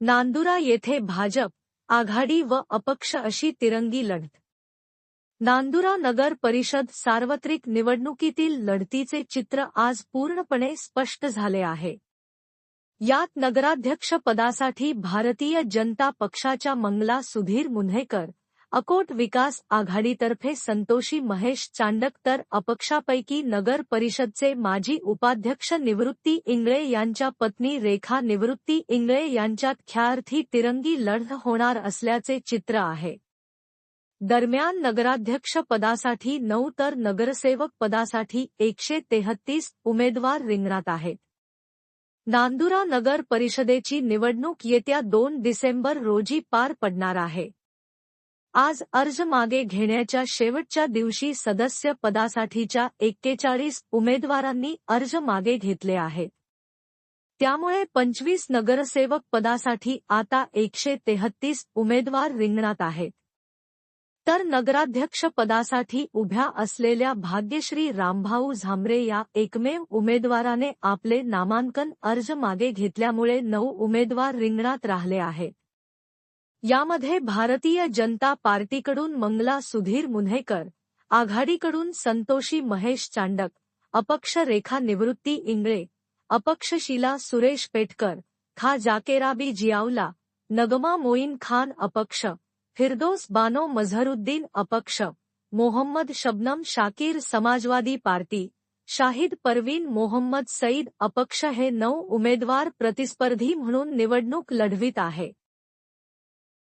नांदुरा येथे भाजप आघाडी व अपक्ष अशी तिरंगी लढत. नांदुरा नगर परिषद सार्वत्रिक निवडणुकीतील लढतीचे चित्र आज पूर्णपणे स्पष्ट झाले आहे. यात नगराध्यक्ष पदासाठी भारतीय जनता पक्षाच्या मंगला सुधीर मुन्हेकर अकोट विकास आघाडीतर्फे संतोषी महेश चांडक तर अपक्षापैकी नगर परिषदचे माजी उपाध्यक्ष निवृत्ती इंगळे यांच्या पत्नी रेखा निवृत्ती इंगळे यांच्यात ख्यार्थी तिरंगी लढत होणार असल्याचे चित्र आहे. दरम्यान नगराध्यक्ष पदासाठी नऊ तर नगरसेवक पदासाठी एकशे तेहत्तीस उमेदवार रिंगणात आहेत. नांदुरा नगर परिषदेची निवडणूक येत्या दोन डिसेंबर रोजी पार पडणार आहे. आज अर्ज मागे घेण्याच्या शेवटच्या दिवशी सदस्य पदासाठीच्या एक्केचाळीस उमेदवारांनी अर्ज मागे घेतले आहेत. त्यामुळे पंचवीस नगरसेवक पदासाठी आता एकशे तेहत्तीस उमेदवार रिंगणात आहेत. तर नगराध्यक्ष पदासाठी उभ्या असलेल्या भाग्यश्री रामभाऊ झांबरे या एकमेव उमेदवाराने आपले नामांकन अर्ज मागे घेतल्यामुळे नऊ उमेदवार रिंगणात राहिले आहेत. यामध्ये भारतीय जनता पार्टीकडून मंगला सुधीर मुन्हेकर, आघाडीकडून संतोषी महेश चांडक अपक्ष रेखा निवृत्ती इंगळे अपक्ष शिला सुरेश पेटकर, खा जाकेराबी जियावला नगमा मोईन खान अपक्ष, फिरदोस बानो मझहरुद्दीन अपक्ष, मोहम्मद शबनम शाकीर समाजवादी पार्टी, शाहिद परवीन मोहम्मद सईद अपक्ष हे नऊ उमेदवार प्रतिस्पर्धी म्हणून निवडणूक लढवित आहे.